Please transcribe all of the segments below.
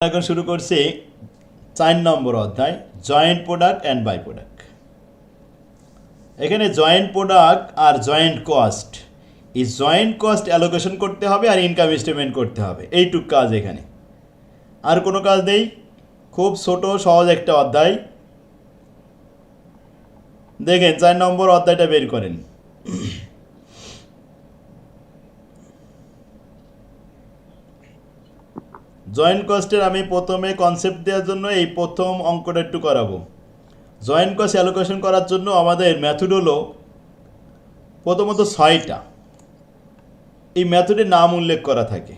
এখন শুরু করছি চার নম্বর অধ্যায় joint product and by product এখানে জয়েন্ট প্রোডাক্ট আর জয়েন্ট কস্ট এই জয়েন্ট কস্ট অ্যালোকেশন করতে হবে আর ইনকাম স্টেটমেন্ট করতে হবে। এইটুক কাজ এখানে। আর কোনো কাজ নেই? খুব ছোট, সহজ একটা অধ্যায়। দেখেন, চার নম্বর অধ্যায়টা বের করেন। জয়েন্ট কস্টের আমি প্রথমে কনসেপ্ট দেওয়ার জন্য এই প্রথম অঙ্কটা একটু করাবো। জয়েন্ট কস্ট অ্যালোকেশন করার জন্য আমাদের মেথড হলো প্রথমত ছয়টা। এই মেথডের নাম উল্লেখ করা থাকে।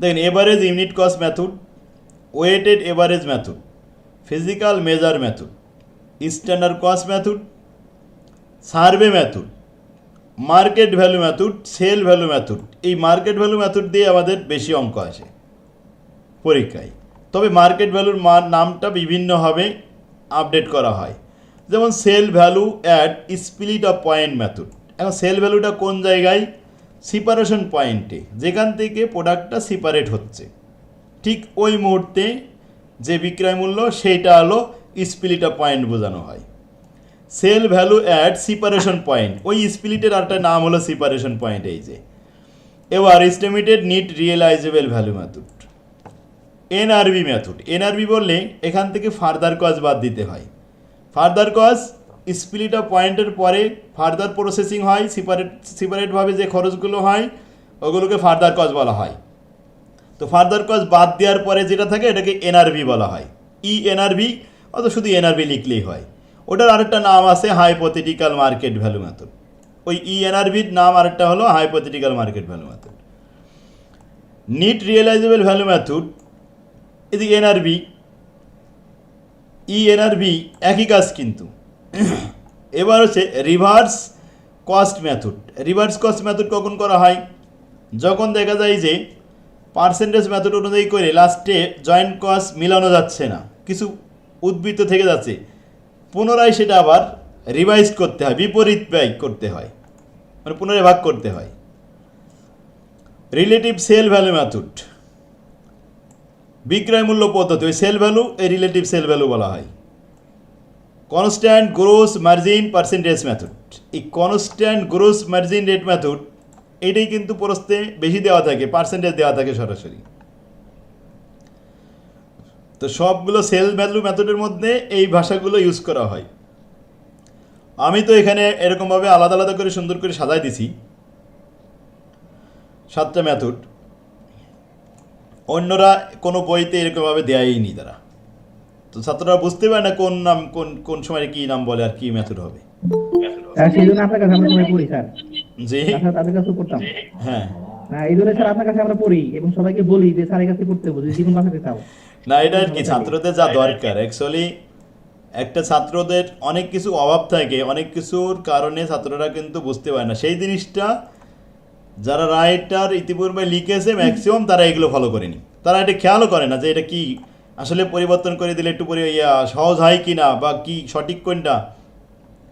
দেখেন average unit cost method weighted average method physical measure method standard cost method survey method market value method sale value method এই মার্কেট ভ্যালু মেথড দিয়ে আমাদের বেশি অঙ্ক আসে। পরীক্ষায়। তবে মার্কেট ভ্যালুর মান, নামটা বিভিন্নভাবে আপডেট করা হয়। যেমন sale value at split off point method এখন সেল ভ্যালুটা কোন জায়গায়? সিপারেশন পয়েন্টে যেখান থেকে প্রোডাক্টটা সিপারেট হচ্ছে। ঠিক ওই মুহূর্তে যে বিক্রয় মূল্য, সেইটা হলো স্পিলিট অফ পয়েন্ট বোঝানো হয়। Sale value at separation point ওই স্পিলিটের আরেকটা নাম হলো সিপারেশন পয়েন্ট এই যে। এবার estimated net realisable value method NRV method NRV বললে এখান থেকে ফার্দার কজ বাদ দিতে হয়। ফার্দার কজ স্পিলিট অফ পয়েন্টের পরে ফার্দার প্রসেসিং হয় সিপারেট সিপারেটভাবে যে খরচগুলো হয়, ওগুলোকে ফার্দার কজ বলা হয়। তো ফার্দার কজ বাদ দেওয়ার পরে যেটা থাকে, এটাকে এনআরবি বলা হয়। ই এনআরবি অত শুধু এনআরবি লিখলেই হয়। ওটার আরেকটা নাম আছে হাইপোথেটিক্যাল মার্কেট ভ্যালু মেথড ওই ই এনআরবির নাম আরেকটা হলো hypothetical market value method net realisable value method এদিকে এনআরবি ই এনআরবি একই কাজ কিন্তু। এবার হচ্ছে reverse cost method reverse cost method কখন করা হয়? যখন দেখা যায় যে পার্সেন্টেজ মেথড অনুযায়ী করে লাস্টে জয়েন্ট কস্ট মিলানো যাচ্ছে না, কিছু উদ্বৃত্ত থেকে যাচ্ছে, পুনরায় সেটা আবার রিভাইজ করতে হয়, বিপরীত ব্যয় করতে হয় মানে পুনরায় ভাগ করতে হয়। রিলেটিভ সেল ভ্যালু মেথড বিক্রয় মূল্য পদ্ধতি, ওই সেল ভ্যালু এই রিলেটিভ সেল ভ্যালু বলা হয়। Constant gross margin percentage method এই constant gross margin rate method এটাই কিন্তু প্রস্তে বেশি দেওয়া থাকে পার্সেন্টেজ দেওয়া থাকে সরাসরি। তো সবগুলো সেল ভ্যালু মেথডের মধ্যে এই ভাষাগুলো ইউজ করা হয়। আমি তো এখানে এরকমভাবে আলাদা আলাদা করে সুন্দর করে সাজাই দিছি। সাতটা মেথড অন্যরা কোনো বইতে এরকমভাবে দেয়নি তারা। তো ছাত্ররা বুঝতে পারে না কোন নাম কোন কোন সময় কি নাম বলে আর কি মেথড হবে। সেই জন্য আপনার কাছে আমরা সবাই পড়ি স্যার। জি। তাদের কাছে পড়তাম। হ্যাঁ। না এই জন্য স্যার আপনার কাছে আমরা পড়ি এবং সবাইকে বলি যে স্যারের কাছে পড়তে বলি জীবন বাঁচাতে চাও। না এটা আর কি ছাত্রদের যা দরকার। অ্যাকচুয়ালি একটা ছাত্রদের অনেক কিছু অভাব থাকে অনেক কিছুর কারণে ছাত্ররা কিন্তু বুঝতে পারে না। সেই জিনিসটা যারা রাইটার ইতিপূর্বে লিখেছে ম্যাক্সিমাম তারা এগুলো ফলো করেনি। তারা এটা খেয়ালও করে না যে এটা কি আসলে পরিবর্তন করে দিলে একটু পরি ইয়া সহজ হয় কি না বা কি সঠিক কোনটা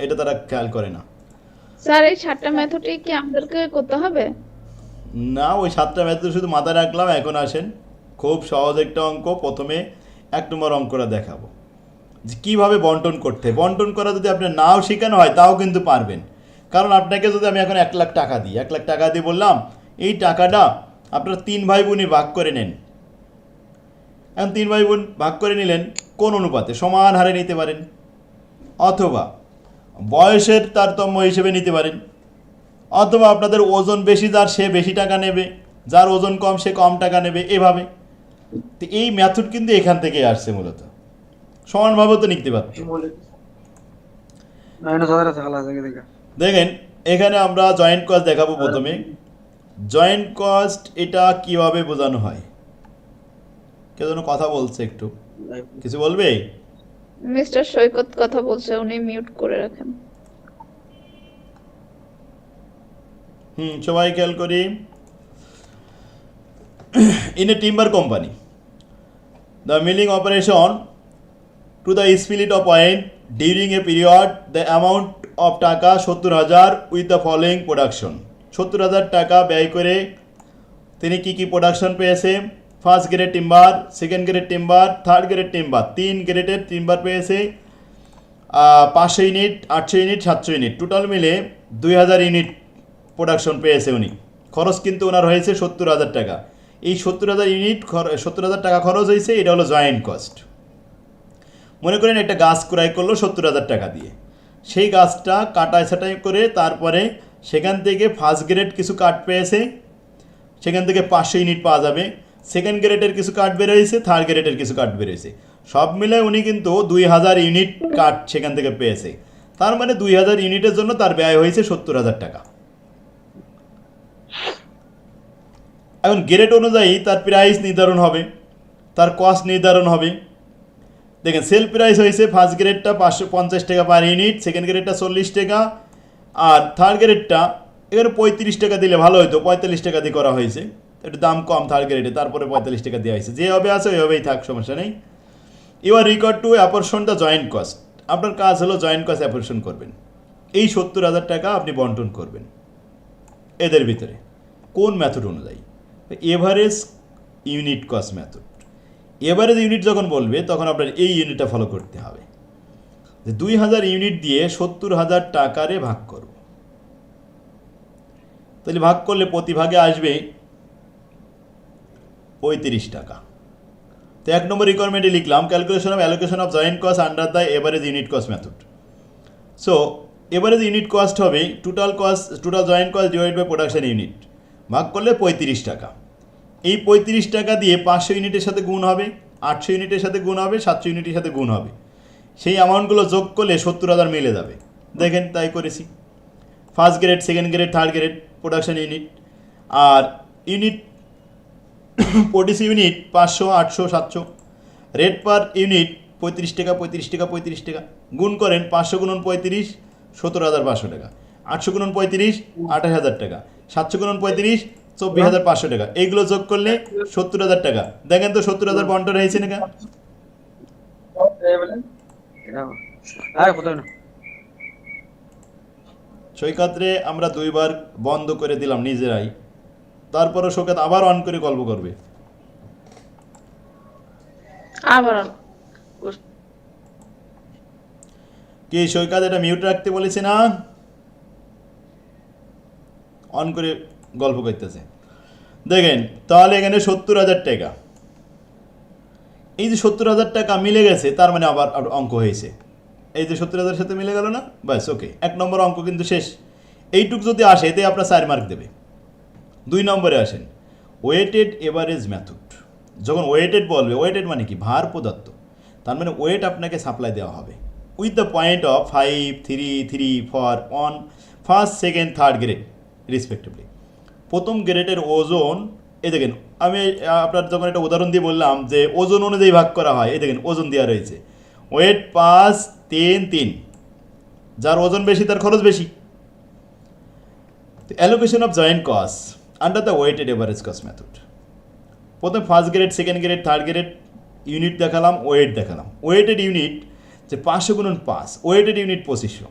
এটা তারা খেয়াল করে না। স্যার এই সাতটা মেথডে কি আমাদেরকে করতে হবে? না ওই সাতটা মেথড শুধু মাথায় রাখলাম এখন আসেন। খুব সহজ একটা অঙ্ক প্রথমে এক নম্বর অঙ্কটা দেখাবো। যে কীভাবে বন্টন করতে বন্টন করা যদি আপনার নাও শেখানো হয় তাও কিন্তু পারবেন। কারণ আপনাকে যদি আমি এখন এক লাখ টাকা দিই, এক লাখ টাকা দিয়ে বললাম, এই টাকাটা আপনার তিন ভাই বোনই ভাগ করে নেন। এখন তিন ভাই বোন ভাগ করে নিলেন কোন অনুপাতে? সমান হারে নিতে পারেন। অথবা বয়সের তারতম্য হিসেবে নিতে পারেন। অথবা আপনাদের ওজন বেশি, যার সে বেশি টাকা নেবে, যার ওজন কম, সে কম টাকা নেবে, এভাবে। তো এই মেথড কিন্তু এখান থেকে আসছে মূলত। সমানভাবে তো নিতে পারত। দেখেন এখানে আমরা জয়েন্ট কস্ট দেখাবো প্রথমে। জয়েন্ট কস্ট এটা কীভাবে বোঝানো হয়? কেউ যেন কথা বলছে একটু। কিছু বলবে? মিস্টার সৈকত কথা বলছে উনি মিউট করে রাখেন। হুম সবাই খেয়াল করি। In a timber company the milling operation to the split off point during a period the amount of টাকা সত্তর হাজার উইথ দ্য ফলোয়িং প্রোডাকশন সত্তর হাজার টাকা ব্যয় করে তিনি কি কি প্রোডাকশন পেয়েছে? First grade timber second grade timber third grade timber তিন গ্রেডের টিম্বার পেয়েছে পাঁচশো ইউনিট আটশো ইউনিট সাতশো ইউনিট টোটাল মিলে দুই হাজার ইউনিট প্রোডাকশন পেয়েছে উনি। খরচ কিন্তু ওনার হয়েছে সত্তর হাজার টাকা। এই সত্তর হাজার ইউনিট সত্তর হাজার টাকা খরচ হয়েছে, এটা হলো জয়েন্ট কস্ট মনে করেন একটা গাছ ক্রয় করল সত্তর হাজার টাকা দিয়ে। সেই গাছটা কাটাই ছাটাই করে তারপরে সেখান থেকে ফার্স্ট গ্রেড কিছু কাঠ পেয়েছে। সেখান থেকে পাঁচশো ইউনিট পাওয়া যাবে। সেকেন্ড গ্রেডের কিছু কাঠ বেরোয়েছে থার্ড গ্রেডের কিছু কাঠ বেরোয়েছে। সব মিলে উনি কিন্তু দুই হাজার ইউনিট কাঠ সেখান থেকে পেয়েছে। তার মানে দুই হাজার ইউনিটের জন্য তার ব্যয় হয়েছে সত্তর হাজার টাকা। এখন গ্রেড অনুযায়ী তার প্রাইস নির্ধারণ হবে, তার কস্ট নির্ধারণ হবে। দেখেন সেল প্রাইস হয়েছে ফার্স্ট গ্রেডটা পাঁচশো পঞ্চাশ টাকা পার ইউনিট সেকেন্ড গ্রেডটা চল্লিশ টাকা, আর থার্ড গ্রেডটা এখানে পঁয়ত্রিশ টাকা দিলে ভালো হতো পঁয়তাল্লিশ টাকা দিয়ে করা হয়েছে। একটু দাম কম থার্ড গ্রেডে তারপরে পঁয়তাল্লিশ টাকা দেওয়া হয়েছে। যেভাবে আছে, ওইভাবেই থাক, সমস্যা নেই। Your record to apportion the joint cost আপনার কাজ হলো জয়েন্ট কস্ট অ্যাপরশন করবেন। এই সত্তর হাজার টাকা আপনি বন্টন করবেন এদের ভিতরে। কোন মেথড অনুযায়ী? Average unit cost method average unit যখন বলবে, তখন আপনার এই ইউনিটটা ফলো করতে হবে। যে দুই হাজার ইউনিট দিয়ে সত্তর হাজার টাকারে ভাগ করব। তাহলে ভাগ করলে প্রতি ভাগে আসবে পঁয়ত্রিশ টাকা। তো এক নম্বর রিকোয়ারমেন্টে লিখলাম calculation of allocation of joint cost under the average unit cost method so average unit cost হবে total cost total joint cost divide by production unit ভাগ করলে পঁয়ত্রিশ টাকা। এই পঁয়ত্রিশ টাকা দিয়ে পাঁচশো ইউনিটের সাথে গুণ হবে, আটশো ইউনিটের সাথে গুণ হবে, সাতশো ইউনিটের সাথে গুণ হবে। সেই অ্যামাউন্টগুলো যোগ করলে সত্তর হাজার মিলে যাবে। দেখেন, তাই করেছি। First grade second grade third grade production unit আর ইউনিট প্রডিউস ইউনিট পাঁচশো, আটশো, সাতশো। রেট পার ইউনিট পঁয়ত্রিশ টাকা পঁয়ত্রিশ টাকা পঁয়ত্রিশ টাকা। গুণ করেন পাঁচশো গুণন পঁয়ত্রিশ, সত্তর হাজার পাঁচশো টাকা। আটশো গুণন পঁয়ত্রিশ, আঠাশ হাজার টাকা। সাতশো গুণন পঁয়ত্রিশ চব্বিশ হাজার পাঁচশো টাকা। এইগুলো যোগ করলে সত্তর হাজার টাকা। দেখেন তো সত্তর হাজার বন্টন হয়েছে না আর কোথাও না? সৈকতরে আমরা দুইবার বন্ধ করে দিলাম নিজেরাই। তারপরে সৈকত আবার অন করে গল্প করবে। আবার কি সৈকত এটা মিউট রাখতে বলেছে না? অন করে গল্প করতেছে। দেখেন, তাহলে এখানে সত্তর হাজার টাকা। এই যে সত্তর হাজার টাকা মিলে গেছে, তার মানে আবার অঙ্ক হয়েছে। এই যে সত্তর হাজারের সাথে মিলে গেল না? ব্যাস, ওকে। এক নম্বর অঙ্ক কিন্তু শেষ। এইটুক যদি আসে, এতে আপনার চার মার্ক দেবে। দুই নম্বরে আসেন ওয়েটেড এভারেজ ম্যাথড যখন ওয়েটেড বলবে ওয়েটেড মানে কি? ভার পদার্থ। তার মানে ওয়েট আপনাকে সাপ্লাই দেওয়া হবে। With the point of five three three for on first second third grade respectively প্রথম গ্রেডের ওজন, এই দেখেন, আমি, আপনার যখন একটা উদাহরণ দিয়ে বললাম যে ওজন অনুযায়ী ভাগ করা হয়, এই দেখেন, ওজন দেওয়া রয়েছে। ওয়েট পাঁচ, তিন তিন। যার ওজন বেশি, তার খরচ বেশি। Allocation of joint cost under the weighted average cost method প্রথমে first grade second grade third grade unit দেখালাম ওয়েট দেখালাম। ওয়েটেড ইউনিট যে পাঁচশো গুণন পাঁচ ওয়েটেড ইউনিট পঁচিশশো,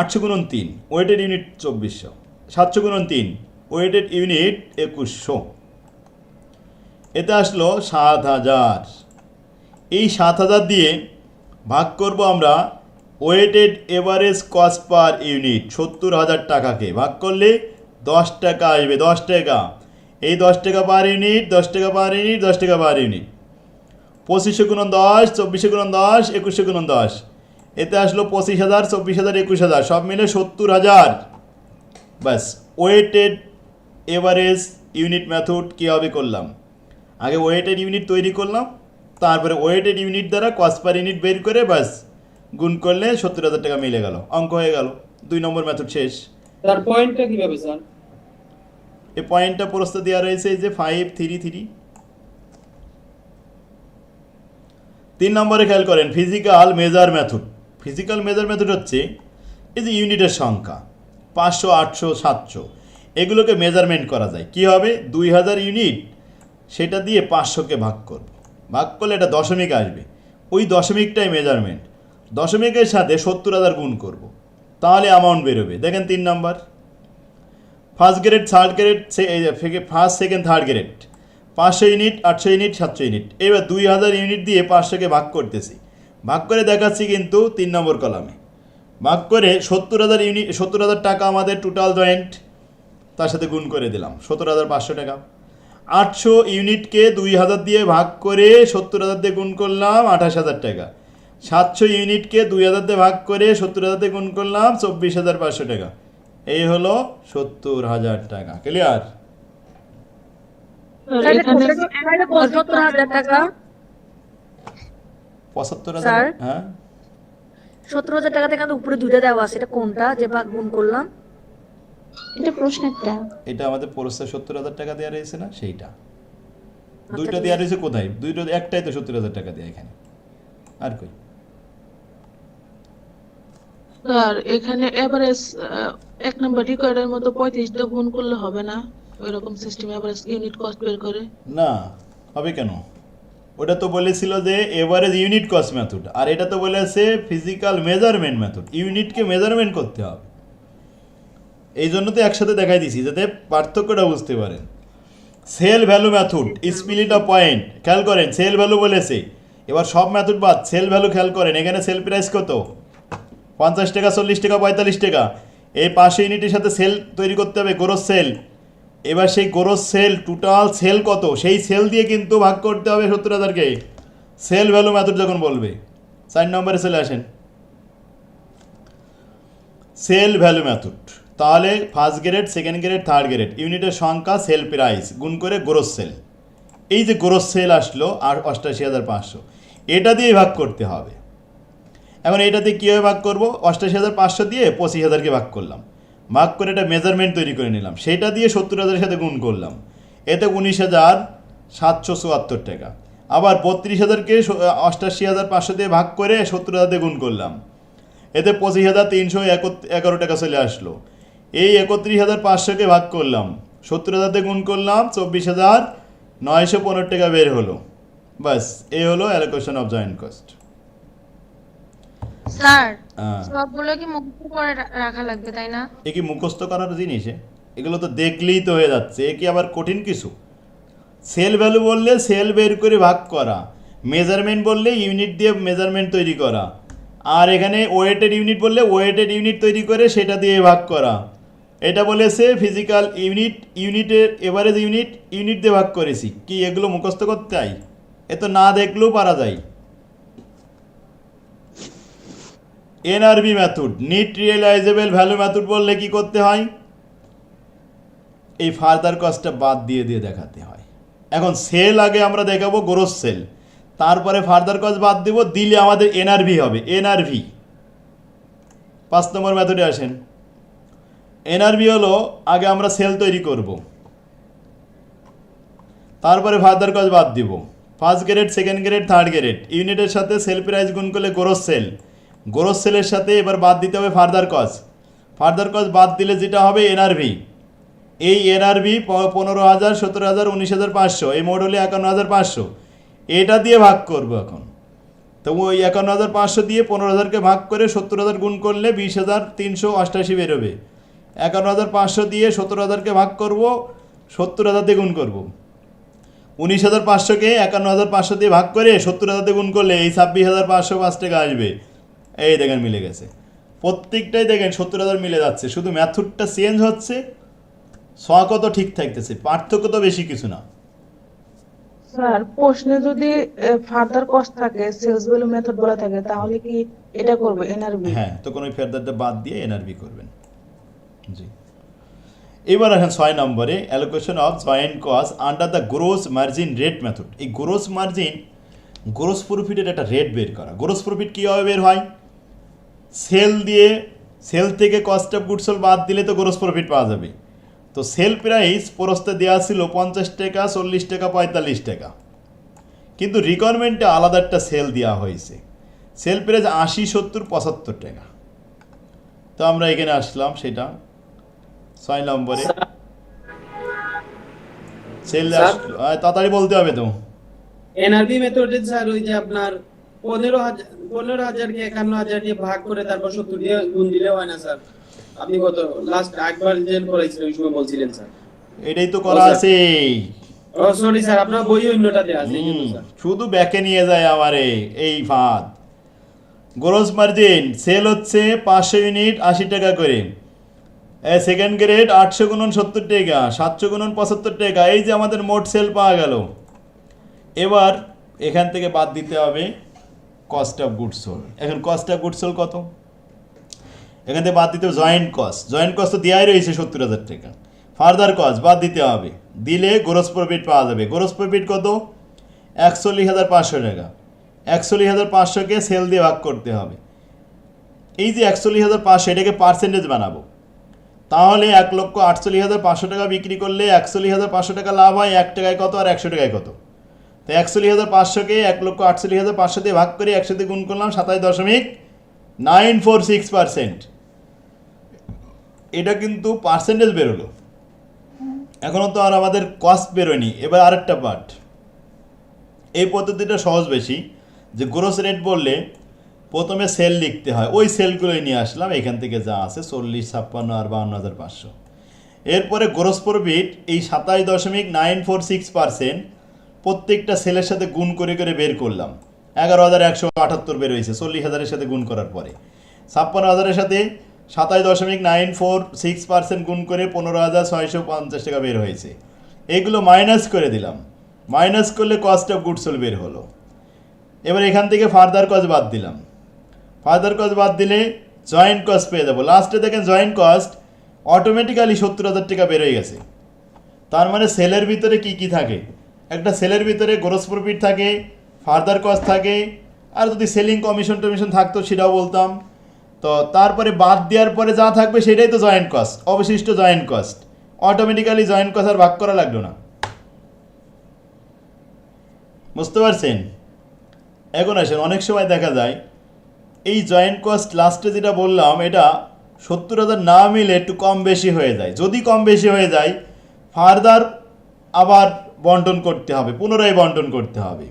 আটশো গুণন তিন ওয়েটেড ইউনিট চব্বিশশো, সাতশো গুণন তিন ওয়েটেড ইউনিট একুশশো। এতে আসলো সাত হাজার। এই সাত হাজার দিয়ে ভাগ করব আমরা weighted average cost per unit, সত্তর হাজার টাকাকে। ভাগ করলে দশ টাকা আসবে, দশ টাকা। এই দশ টাকা পার ইউনিট, দশ টাকা পার ইউনিট, দশ টাকা পার ইউনিট। পঁচিশশো গুণন দশ, চব্বিশশো গুণন দশ, একুশশো গুণন দশ। এতে আসলো পঁচিশ হাজার, চব্বিশ হাজার, একুশ হাজার। সব মিলে সত্তর হাজার। ব্যাস, ওয়েটেড এভারেজ ইউনিট মেথড কীভাবে করলাম? আগে ওয়েটেড ইউনিট তৈরি করলাম তারপরে ওয়েটেড ইউনিট দ্বারা কস্ট পার ইউনিট বের করে ব্যাস গুণ করলে সত্তর হাজার টাকা মিলে গেল অঙ্ক হয়ে গেল দুই নম্বর মেথড শেষ। তার পয়েন্টটা কীভাবে স্যার এই পয়েন্টটা প্রস্তুত দেওয়া রয়েছে এই যে ফাইভ থ্রি থ্রি তিন নম্বরে খেয়াল করেন physical measure method physical measure method হচ্ছে এই যে ইউনিটের সংখ্যা পাঁচশো আটশো সাতশো। এগুলোকে মেজারমেন্ট করা যায়। কি হবে? দুই হাজার ইউনিট, সেটা দিয়ে পাঁচশোকে ভাগ করব। ভাগ করলে এটা দশমিক আসবে। ওই দশমিকটাই মেজারমেন্ট দশমিকের সাথে সত্তর হাজার গুণ করব। তাহলে অ্যামাউন্ট বেরোবে। দেখেন তিন number. First grade third grade first second third grade পাঁচশো ইউনিট, আটশো ইউনিট, সাতশো ইউনিট। এবার দুই হাজার ইউনিট দিয়ে পাঁচশোকে ভাগ করতেছি। ভাগ করে দেখাচ্ছি কিন্তু তিন নম্বর কলামে। ভাগ করে সত্তর হাজার ইউনিট সত্তর হাজার টাকা আমাদের টোটাল জয়েন্ট তার সাথে গুণ করে দিলাম সত্তর হাজার পাঁচশো টাকা। আটশো ইউনিটকে দুই হাজার দিয়ে ভাগ করে সত্তর হাজার দিয়ে গুণ করলাম আঠাশ হাজার টাকা। সাতশো ইউনিটকে দুই হাজার দিয়ে ভাগ করে সত্তর হাজার দিয়ে গুণ করলাম চব্বিশ হাজার পাঁচশো টাকা। এই হলো সত্তর হাজার টাকা ক্লিয়ার পঁচাত্তর হাজার হ্যাঁ। সত্তর হাজার টাকা থেকে উপরে দুইটা দেওয়া আছে এটা কোনটা? যে ভাগ গুণ করলাম। এটা প্রশ্নেরটা এটা আমাদের পরস্তার সত্তর হাজার টাকা দেওয়া রয়েছে না? সেইটা। দুইটা দেওয়া রয়েছে কোথায়? দুইটা একটাই তো সত্তর হাজার টাকা দেওয়া এখানে। আর কই? স্যার এখানে এভারেজ এক নম্বর রিকোয়ার্ডের মতো পঁয়ত্রিশটা গুণ করলে হবে না? ওইরকম সিস্টেম এভারেজ ইউনিট কস্ট বের করে? না হবে কেন? ওটা তো বলেছিল যে এভারেজ ইউনিট কস্ট মেথড আর এটা তো বলেছে ফিজিক্যাল মেজারমেন্ট মেথড ইউনিটকে মেজারমেন্ট করতে হবে। এই জন্য তো একসাথে দেখাই দিছি, যাতে পার্থক্যটা বুঝতে পারেন। Sale value method split of point খেয়াল করেন সেল ভ্যালু বলেছে। এবার সব মেথড বাদ সেল ভ্যালু খেয়াল করেন, এখানে সেল প্রাইস কত? পঞ্চাশ টাকা, চল্লিশ টাকা, পঁয়তাল্লিশ টাকা। এই পাঁচশো ইউনিটের সাথে সেল তৈরি করতে হবে গোরস সেল এবার সেই গোরস সেল টোটাল সেল কত? সেই সেল দিয়ে কিন্তু ভাগ করতে হবে সত্তর হাজারকে সেল ভ্যালু মেথড যখন বলবে, চার নম্বরে চলে আসেন। সেল ভ্যালু মেথড তাহলে first grade second grade third grade ইউনিটের সংখ্যা সেল প্রাইস গুণ করে গ্রোস সেল এই যে গ্রোস সেল আসলো আর অষ্টাশি হাজার পাঁচশো, এটা দিয়ে ভাগ করতে হবে। এখন এটাতে কীভাবে ভাগ করব? অষ্টাশি হাজার পাঁচশো দিয়ে পঁচিশ হাজারকে ভাগ করলাম। ভাগ করে এটা মেজারমেন্ট তৈরি করে নিলাম। সেটা দিয়ে সত্তর হাজারের সাথে গুণ করলাম। এতে উনিশ হাজার সাতশো চুয়াত্তর টাকা। আবার বত্রিশ হাজারকে অষ্টাশি হাজার পাঁচশো দিয়ে ভাগ করে সত্তর হাজার দিয়ে গুণ করলাম। এতে পঁচিশ হাজার তিনশো এগারো টাকা চলে আসলো। এই একত্রিশ হাজার পাঁচশোকে ভাগ করলাম। সত্তর হাজারতে গুণ করলাম চব্বিশ হাজার নয়শো পনেরো টাকা বের হলো। বাস এই হলো allocation of joint cost sir সবগুলো কি মুখস্থ করে রাখা লাগবে তাই না? এ কি মুখস্থ করার জিনিস? এগুলো তো দেখলেই তো হয়ে যাচ্ছে। এ কি আবার কঠিন কিছু? সেল ভ্যালু বললে সেল বের করে ভাগ করা। মেজারমেন্ট বললে ইউনিট দিয়ে মেজারমেন্ট তৈরি করা। আর এখানে ওয়েটেড ইউনিট বললে ওয়েটেড ইউনিট তৈরি করে সেটা দিয়ে ভাগ করা। এটা বলেছে ফিজিক্যাল ইউনিট ইউনিটের এভারেজ ইউনিট ইউনিট দিয়ে ভাগ করেছি। কি এগুলো মুখস্থ করতে হয় এ তো না দেখলেও পারা যায়। NRV method net realizable value method বললে কি করতে হয়? এই ফার্দার কস্টটা বাদ দিয়ে দিয়ে দেখাতে হয়। এখন সেল আগে আমরা দেখাবো গ্রোস সেল তারপরে ফার্দার কস্ট বাদ দেব, দিলে আমাদের এনআরভি হবে। এনআরভি পাঁচ নম্বর মেথডে আসেন। এনআরভি হলো, আগে আমরা সেল তৈরি করব। তারপরে ফার্দার কস্ট বাদ দিব। First grade second grade third grade ইউনিটের সাথে সেল প্রাইস গুণ করলে গ্রোস সেল গ্রোস সেলের সাথে এবার বাদ দিতে হবে ফার্দার কস্ট ফার্দার কস্ট বাদ দিলে যেটা হবে এনআরভি এই এনআরভি পনেরো হাজার, সতেরো হাজার, উনিশ হাজার পাঁচশো। এই মডেলে একান্ন হাজার পাঁচশো। এটা দিয়ে ভাগ করব এখন। তো ওই একান্ন হাজার পাঁচশো দিয়ে পনেরো হাজারকে ভাগ করে সত্তর হাজার গুণ করলে বিশ হাজার তিনশো অষ্টাশি বেরোবে। একান্ন হাজার পাঁচশো দিয়ে সত্তর হাজারকে ভাগ করব সত্তর হাজার দিয়ে গুণ করব। উনিশ হাজার পাঁচশোকে একান্ন হাজার পাঁচশো দিয়ে ভাগ করে সত্তর হাজার দিয়ে গুণ করলে এই ছাব্বিশ হাজার পাঁচশো পাঁচ টাকা আসবে। এই দেখেন মিলে গেছে। প্রত্যেকটাই দেখেন সত্তর হাজার মিলে যাচ্ছে। শুধু ম্যাথডটা চেঞ্জ হচ্ছে ছকও তো ঠিক থাকতেছে পার্থক্য তো বেশি কিছু না। স্যার প্রশ্নে যদি ফার্দার কস্ট থাকে সেলস ভ্যালু মেথড বলা থাকে তাহলে কি এটা করবে এনআরবি হ্যাঁ তখন ওই ফেরদারটা বাদ দিয়ে এনআরবি করবেন। জি। এবার আসেন ছয় নম্বরে allocation of joint cost under the gross margin rate method এই গ্রোস মার্জিন গ্রোস প্রফিটের একটা রেট বের করা। গ্রোস প্রফিট কীভাবে বের হয়? সেল দিয়ে সেল থেকে কস্ট অফ গুডস বাদ দিলে তো গ্রোস প্রফিট পাওয়া যাবে। তো সেল প্রাইস পরস্তে দেওয়া ছিল পঞ্চাশ টাকা, চল্লিশ টাকা, পঁয়তাল্লিশ টাকা। কিন্তু রিকোয়ারমেন্টে আলাদা একটা সেল দেওয়া হয়েছে। সেল প্রাইস আশি, সত্তর, পঁচাত্তর টাকা। তো আমরা এখানে আসলাম, সেটা ছয় নম্বরে আহ, তাড়াতাড়ি বলতে হবে তো। এনআরবি মেথডে স্যার ওই যে আপনার পনেরো হাজার পনেরো হাজারকে একান্ন হাজার দিয়ে ভাগ করে তারপর সত্তর দিয়ে গুণ দিলে হয় না স্যার আপনি কত? লাস্ট একবার যে করেছিলেন ওই সময় বলছিলেন স্যার এটাই তো করা আছে। ও সরি স্যার আপনার বই অন্যটা দেওয়া আছে। শুধু ব্যাকে নিয়ে যায় আমারে এই ফাঁদ। গ্রোস মার্জিন সেল হচ্ছে পাঁচশো ইউনিট আশি টাকা করে। সেকেন্ড গ্রেড আটশো গুণন সত্তর টাকা, সাতশো গুণন পঁচাত্তর টাকা, এই যে আমাদের মোট সেল পাওয়া গেল। এবার এখান থেকে বাদ দিতে হবে কস্ট অফ গুডস সোল এখন কস্ট অফ গুডস সোল কত? এখান থেকে বাদ দিতে হবে জয়েন্ট কস্ট জয়েন্ট কস্ট তো দেওয়াই রয়েছে সত্তর হাজার টাকা। ফার্দার কস্ট বাদ দিতে হবে। দিলে গ্রোস প্রফিট পাওয়া যাবে। গ্রোস প্রফিট কত? একচল্লিশ হাজার পাঁচশো টাকা। একচল্লিশ হাজার পাঁচশোকে সেল দিয়ে ভাগ করতে হবে। এই যে একচল্লিশ হাজার পাঁচশো, এটাকে পার্সেন্টেজ বানাবো। তাহলে এক লক্ষ আটচল্লিশ হাজার পাঁচশো টাকা বিক্রি করলে একচল্লিশ হাজার পাঁচশো টাকা লাভ হয়, এক টাকায় কত আর একশো টাকায় কত? তো একচল্লিশ হাজার পাঁচশোকে এক লক্ষ আটচল্লিশ হাজার পাঁচশো দিয়ে ভাগ করে একসাথে গুণ করলাম সাতাশ দশমিক নাইন ফোর সিক্স পার্সেন্ট। এটা কিন্তু পার্সেন্টেজ বেরোলো। এখনও তো আর আমাদের কস্ট বেরোয়নি। এবার আরেকটা পার্ট এই পদ্ধতিটা সহজ বেশি, যে গ্রোস রেট বললে প্রথমে সেল লিখতে হয়। ওই সেলগুলোই নিয়ে আসলাম, এখান থেকে যা আছে, চল্লিশ, ছাপ্পান্ন আর বাহান্ন হাজার পাঁচশো। এরপরে গ্রোস প্রফিট এই সাতাশ দশমিক নাইন ফোর সিক্স পার্সেন্ট প্রত্যেকটা সেলের সাথে গুণ করে করে বের করলাম। এগারো হাজার একশো আটাত্তর বের হয়েছে, চল্লিশ হাজারের সাথে গুণ করার পরে। ছাপ্পান্ন হাজারের সাথে সাতাশ দশমিক নাইন ফোর সিক্স পার্সেন্ট গুণ করে পনেরো হাজার ছয়শো পঞ্চাশ টাকা বের হয়েছে। এগুলো মাইনাস করে দিলাম। মাইনাস করলে কস্ট অফ গুডস বের হলো। এবার এখান থেকে ফার্দার কস্ট বাদ দিলাম। ফার্দার কস্ট বাদ দিলে জয়েন্ট কস্ট পেয়ে যাব। লাস্টে দেখেন জয়েন্ট কস্ট অটোমেটিক্যালি সত্তর হাজার টাকা বেরোয় গেছে। তার মানে সেলের ভিতরে কি কি থাকে? একটা সেলের ভিতরে গ্রোস প্রফিট থাকে ফার্দার কস্ট থাকে, আর যদি সেলিং কমিশন টমিশন থাকতো সেটাও বলতাম। তো তারপরে বাদ দেওয়ার পরে যা থাকবে সেটাই তো জয়েন্ট কস্ট অবশিষ্ট joint cost automatically joint cost আর ভাগ করা লাগল না। বুঝতে পারছেন? এখন আসেন, অনেক সময় দেখা যায় এই জয়েন্ট কস্ট লাস্টে যেটা বললাম, এটা সত্তর হাজার না মিলে একটু কম বেশি হয়ে যায়। যদি কম বেশি হয়ে যায় ফার্দার আবার বন্টন করতে হবে, পুনরায় বন্টন করতে হবে।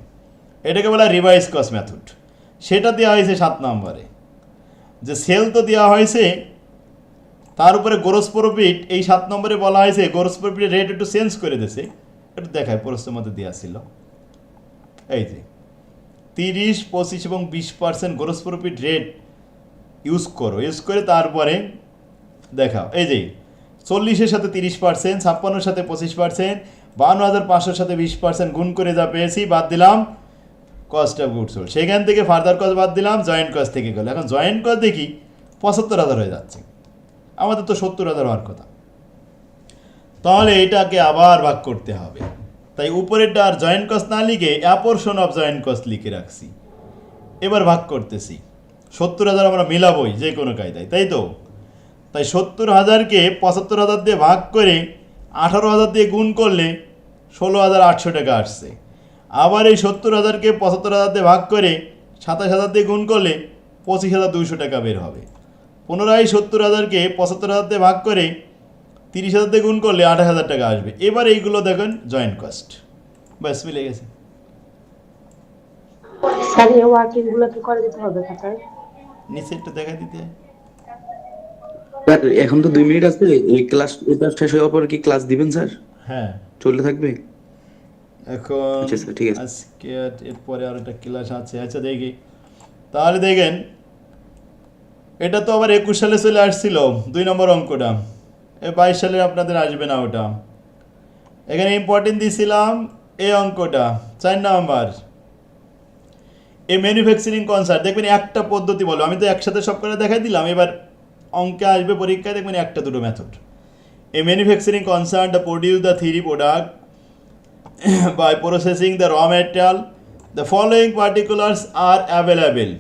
এটাকে বলা রিভাইস কস্ট মেথড সেটা দেওয়া হয়েছে সাত নম্বরে। যে সেল তো দেওয়া হয়েছে, তার উপরে গ্রোস প্রফিট এই সাত নম্বরে বলা হয়েছে গ্রোস প্রফিটের রেট একটু চেঞ্জ করে দিয়েছে। একটু দেখায় প্রশ্নের মধ্যে দেওয়া ছিল। এই যে তিরিশ, পঁচিশ এবং বিশ percent gross profit rate use করো। ইউজ করে তারপরে দেখাও। এই যে, চল্লিশের সাথে তিরিশ পার্সেন্ট ছাপ্পান্নর সাথে পঁচিশ পার্সেন্ট বান্ন হাজার পাঁচশোর সাথে বিশ পার্সেন্ট গুণ করে যা পেয়েছি, বাদ দিলাম কস্ট অফ গুডস সেখান থেকে ফার্দার কস্ট বাদ দিলাম জয়েন্ট কস্ট থেকে গেলো। এখন জয়েন্ট কস্ট দেখি পঁচাত্তর হাজার হয়ে যাচ্ছে। আমাদের তো সত্তর হাজার হওয়ার কথা। তাহলে এটাকে আবার ভাগ করতে হবে। তাই উপরেরটা আর জয়েন্ট কস না লিখে অ্যাপোর্শন অফ জয়েন্ট কস্ট লিখে রাখছি। এবার ভাগ করতেছি। সত্তর হাজার আমরা মিলাবই, যে কোনো কায়দায়, তাই তো? তাই সত্তর হাজারকে পঁচাত্তর হাজার দিয়ে ভাগ করে আঠারো হাজার দিয়ে গুণ করলে ষোলো হাজার আটশো টাকা আসছে। আবার এই সত্তর হাজারকে পঁচাত্তর হাজার দিয়ে ভাগ করে সাতাশ হাজার দিয়ে গুণ করলে পঁচিশ হাজার দুইশো টাকা বের হবে। পুনরায় সত্তর হাজারকে পঁচাত্তর হাজার দিয়ে ভাগ করে তিরিশ হাজার দিয়ে গুণ করলে আঠাশ হাজার টাকা আসবে। এবার এইগুলো দেখেন জয়েন্ট কস্ট ব্যাস মিলে গেছে। স্যার এই ওয়ার্কিংগুলো কি করে দিতে হবে খাতায় নিচে একটু দেখা দিতে। স্যার এখন তো দুই মিনিট আছে এই ক্লাস এটা শেষ হওয়ার পর কি ক্লাস দিবেন স্যার হ্যাঁ। চলতে থাকবে? এখন আচ্ছা ঠিক আছে। আজকে এরপরে আর একটা ক্লাস আছে। আচ্ছা দেখি। তাহলে দেখেন এটা তো আবার একুশ সালে চলে আসছিল দুই নম্বর অঙ্কটা। বাইশ সালে আপনাদের আসবে না ওটা এখানে ইম্পর্টেন্ট দিয়েছিলাম এই অঙ্কটা, চার নাম্বার এই ম্যানুফ্যাকচারিং কনসার্ট দেখবেন একটা পদ্ধতি বলো, আমি তো একসাথে সব করে দেখাই দিলাম, এবার অঙ্কে আসবে পরীক্ষায় দেখবেন একটা দুটো method a manufacturing concern the produce the theory product by processing the raw material. The following particulars are available.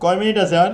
কয় মিনিট আছে আর?